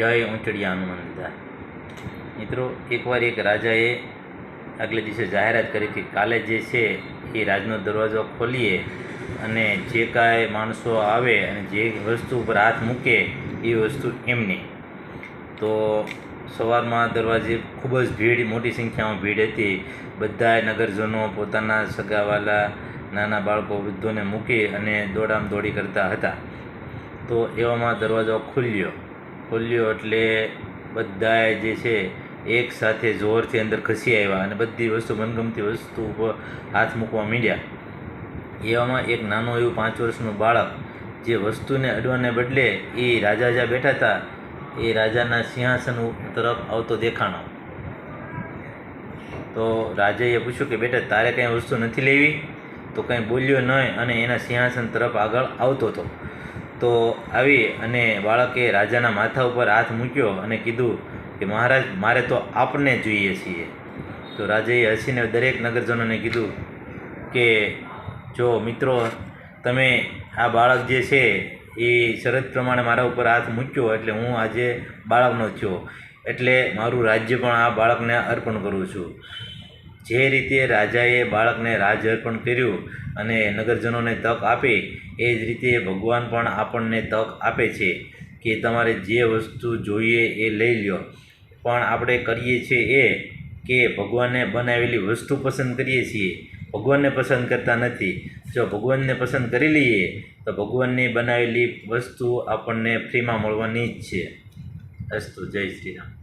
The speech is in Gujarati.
જય ઊંચડિયા હનુમાન મિત્રો, એકવાર એક રાજાએ આગલે દિવસે જાહેરાત કરી કે કાલે જે છે એ રાજનો દરવાજો ખોલીએ અને જે કાંઈ માણસો આવે અને જે વસ્તુ ઉપર હાથ મૂકે એ વસ્તુ એમની. તો સવારમાં દરવાજે ખૂબ જ ભીડ, મોટી સંખ્યામાં ભીડ હતી. બધાએ નગરજનો, પોતાના સગાવાલા, નાના બાળકો વૃદ્ધોને મૂકી અને દોડામ દોડી કરતા હતા. તો એવામાં દરવાજો ખુલ્યો. ખુલ્યો એટલે બધાએ જે છે એક સાથે જોરથી અંદર ખસી આવ્યા અને બધી વસ્તુ, મનગમતી વસ્તુ ઉપર હાથ મૂકવા માંડ્યા. એવામાં એક નાનું એવું પાંચ વર્ષનું બાળક જે વસ્તુને અડવાને બદલે એ રાજા જ્યાં બેઠા હતા, એ રાજાના સિંહાસન તરફ આવતો દેખાણો. તો રાજાએ પૂછ્યું કે, બેટા, તારે કંઈ વસ્તુ નથી લેવી? તો કંઈ બોલ્યો નહીં અને એના સિંહાસન તરફ આગળ આવતો હતો. તો આવી અને બાળકે રાજાના માથા ઉપર હાથ મૂક્યો અને કીધું કે મહારાજ, મારે તો આપને જોઈએ છીએ. તો રાજાએ હસીને દરેક નગરજનોને કીધું કે, જો મિત્રો, તમે આ બાળક જે છે, એ શરત પ્રમાણે મારા ઉપર હાથ મૂક્યો એટલે હું આજે બાળકનો થયો એટલે મારું રાજ્ય પણ આ બાળકને અર્પણ કરું છું. જે રીતે રાજાએ બાળકને રાજ અર્પણ કર્યું અને નગરજનોને તક આપી, એ જ રીતે ભગવાન પણ આપણને તક આપે છે કે તમારે જે વસ્તુ જોઈએ એ લઈ લ્યો. પણ આપણે કરીએ છીએ એ કે ભગવાને બનાવેલી વસ્તુ પસંદ કરીએ છીએ. ભગવાનને પસંદ કરતા નથી. જો ભગવાનને પસંદ કરી લઈએ, તો ભગવાનની બનાવેલી વસ્તુ આપણને ફ્રીમાં મળવાની જ છે. અસ્તુ, જય શ્રી રામ.